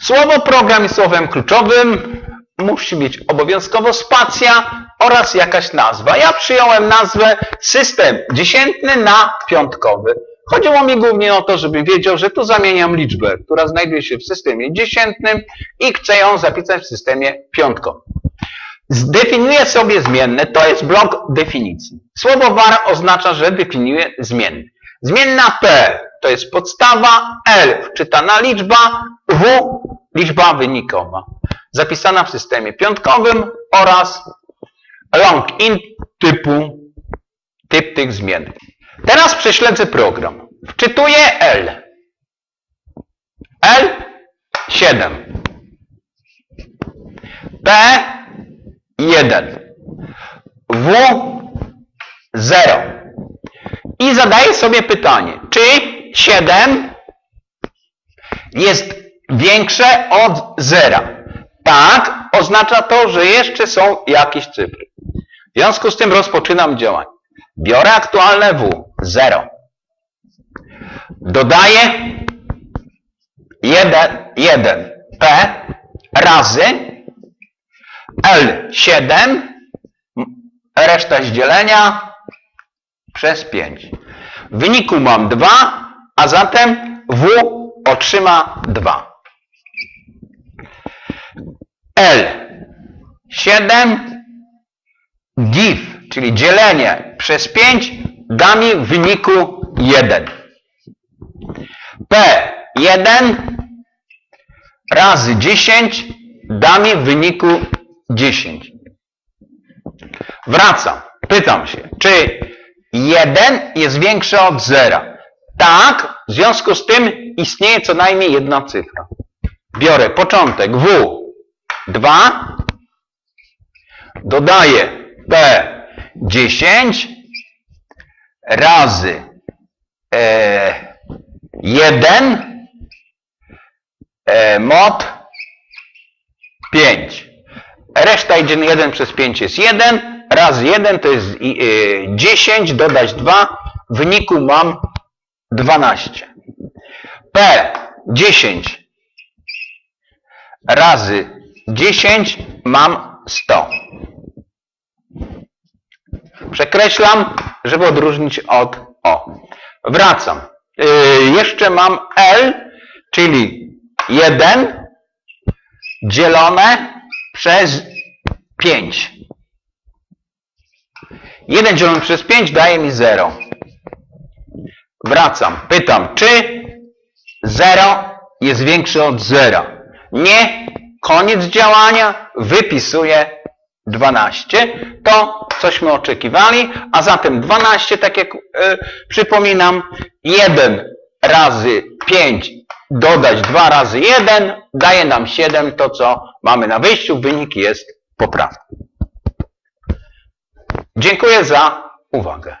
Słowo program jest słowem kluczowym. Musi być obowiązkowo spacja oraz jakaś nazwa. Ja przyjąłem nazwę system dziesiętny na piątkowy. Chodziło mi głównie o to, żebym wiedział, że tu zamieniam liczbę, która znajduje się w systemie dziesiętnym i chcę ją zapisać w systemie piątkowym. Zdefiniuję sobie zmienne, to jest blok definicji. Słowo var oznacza, że definiuje zmienny. Zmienna p to jest podstawa, l wczytana liczba, w liczba wynikowa. Zapisana w systemie piątkowym oraz long int typu typ tych zmiennych. Teraz prześledzę program. Wczytuję L. L 7. P 1. W 0. I zadaję sobie pytanie, czy 7 jest większe od 0? Tak, oznacza to, że jeszcze są jakieś cyfry. W związku z tym rozpoczynam działanie. Biorę aktualne W, 0. Dodaję 1, 1 P razy L7, reszta z dzielenia przez 5. W wyniku mam 2, a zatem W otrzyma 2. L7 give, czyli dzielenie przez 5 da mi w wyniku 1. P1 razy 10 da mi w wyniku 10. Wracam. Pytam się, czy 1 jest większy od 0? Tak, w związku z tym istnieje co najmniej jedna cyfra. Biorę początek W 2, dodaję P10 razy e, 1 e, mod 5. Reszta idzie 1 przez 5 jest 1, razy 1 to jest i, e, 10, dodać 2, w wyniku mam 12. P 10 razy 10 mam 100. Przekreślam, żeby odróżnić od O. Wracam. Yy, jeszcze mam L, czyli 1 dzielone przez 5. 1 dzielone przez 5 daje mi 0. Wracam. Pytam, czy 0 jest większe od 0? Nie. Koniec działania. Wypisuję 12. To cośmy oczekiwali, a zatem 12, tak jak y, przypominam, 1 razy 5 dodać 2 razy 1 daje nam 7, to co mamy na wyjściu. Wynik jest poprawny. Dziękuję za uwagę.